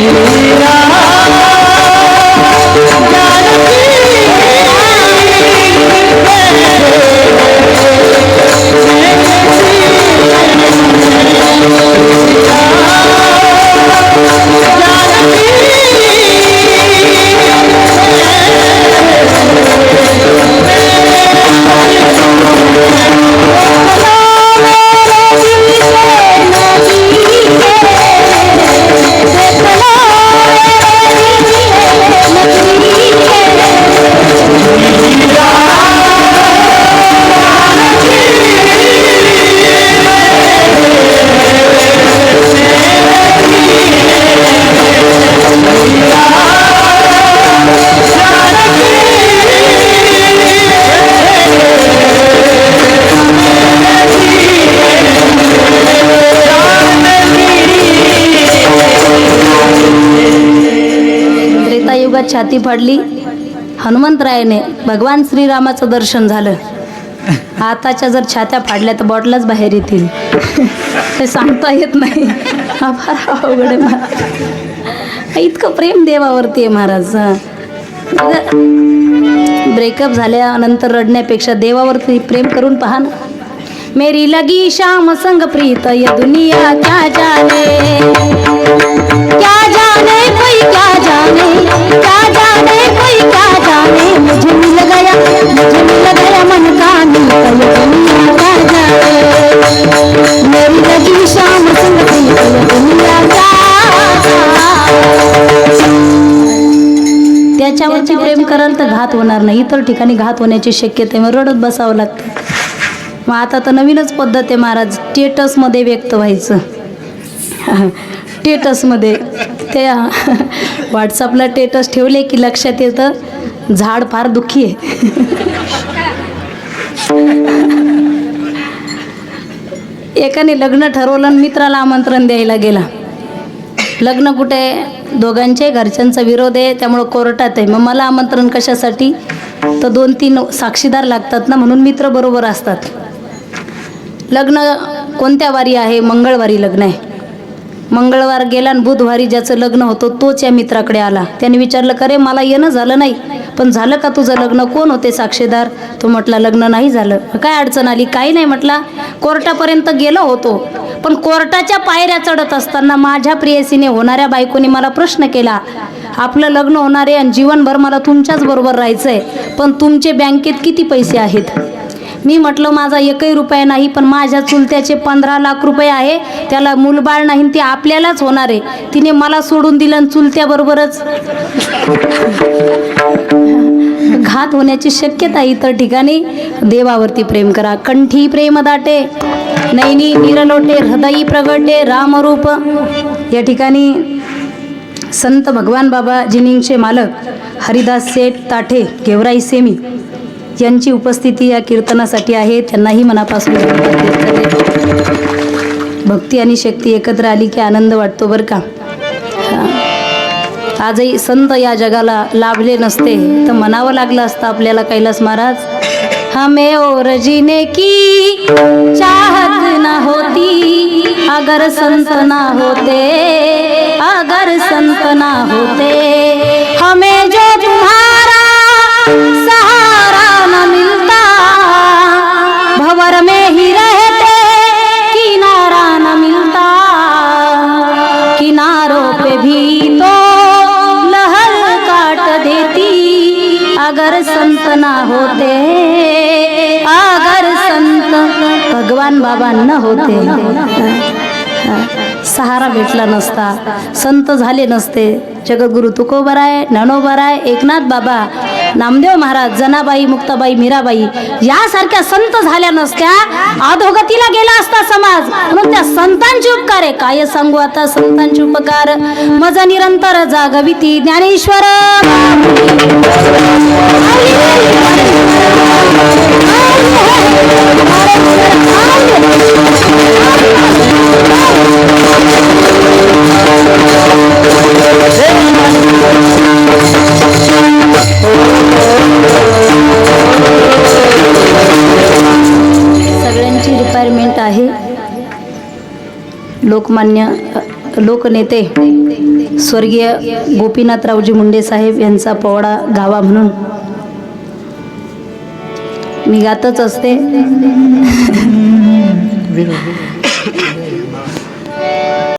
you. तेव्हा छाती फाडली. हनुमंतरायाने भगवान श्रीरामाचं दर्शन झालं. आताच्या जर छात्या फाडल्या तर बॉटलाच बाहेर येतील. ते सांगता येत नाही. फार अवघड आहे महाराज इतकं प्रेम देवावरती आहे महाराज. ब्रेकअप झाल्यानंतर रडण्यापेक्षा देवावरती प्रेम करून पहा ना. मेरी लगी शाम संग प्रीत ये दुनिया क्या जाने? क्या जाने कोई क्या जाने? क्या जाने कोई क्या जाने? मुझे मिल गया मुझे मिल गया मन का मीत ये दुनिया क्या जाने? मेरी लगी शाम संग प्रीत ये दुनिया क्या त्याच्यावरती प्रेम कराल तर घात होणार नाही इतर ठिकाणी घात होण्याची शक्यता मग रडत बसावं लागतं. मग आता तर नवीनच पद्धत आहे महाराज. स्टेटसमध्ये व्यक्त व्हायचं. टेटसमध्ये ते व्हॉट्सअपला टेटस ठेवले की लक्षात येतं झाड फार दुःखी आहे. एकाने लग्न ठरवलं आणि मित्राला आमंत्रण द्यायला गेला. लग्न कुठे आहे? दोघांचे घरच्यांचा विरोध आहे त्यामुळं कोर्टात आहे. मग मला आमंत्रण कशासाठी? तर दोन तीन साक्षीदार लागतात ना म्हणून मित्र बरोबर असतात. लग्न कोणत्या वारी आहे? मंगळवारी लग्न आहे. मंगळवार गेला आणि बुधवारी ज्याचं लग्न होतं तोच या मित्राकडे आला. त्याने विचारलं का रे मला येणं झालं नाही. पण झालं का तुझं लग्न? कोण होते साक्षीदार? तो म्हटला लग्न नाही झालं. काय अडचण आली? काही नाही म्हटला. कोर्टापर्यंत गेलो होतो. पण कोर्टाच्या पायऱ्या चढत असताना माझ्या प्रियसीने होणाऱ्या बायकोने मला प्रश्न केला. आपलं लग्न होणार आहे आणि जीवनभर मला तुमच्याच बरोबर राहायचं आहे पण तुमचे बँकेत किती पैसे आहेत? मी म्हटलं माझा एकही रुपया नाही पण माझ्या चुलत्याचे पंधरा लाख रुपये आहे. त्याला मूलबाळ नाही ते आपल्यालाच होणार आहे. तिने मला सोडून दिलं आणि चुलत्याबरोबरच घात होण्याची शक्यता इतर ठिकाणी देवावरती प्रेम करा. कंठी प्रेम दाटे नैनी निरलोटे हृदयी प्रगटे रामरूप. या ठिकाणी संत भगवान बाबा जिनिंगचे मालक हरिदास सेठ ताठे गेवराई सेमी. यांची उपस्थिती या कीर्तनासाठी आहे. त्यांनाही मनापासून भक्ती आणि शक्ती एकत्र आली की आनंद वाटतो बरं का? आजही संत या जगाला लाभले नसते. तर म्हणावं लागलं असतं आपल्याला कैलास महाराज हमें ओरजीने की चाहत ना होती अगर संत ना होते अगर संत ना होते हमें जो तुम्हारा अगर संत ना होते अगर संत भगवान बाबा न होते. सहारा भेटला नसता संत झाले नसते. जगद्गुरु तुकोबराय आहे एकनाथ बाबा नामदेव महाराज जनाबाई मुक्ताबाई मीराबाई यासारख्या संत झाल्या नसत्या अधोगतीला गेला असता समाज. म्हणून त्या संतांचे उपकार आहे. काय सांगू आता? संतांचे उपकार. मज निरंतर जागविती ज्ञानेश्वर. लोकमान्य लोकनेते स्वर्गीय गोपीनाथरावजी मुंडे साहेब यांचा पोवाडा गावा म्हणून. मी गातच असते.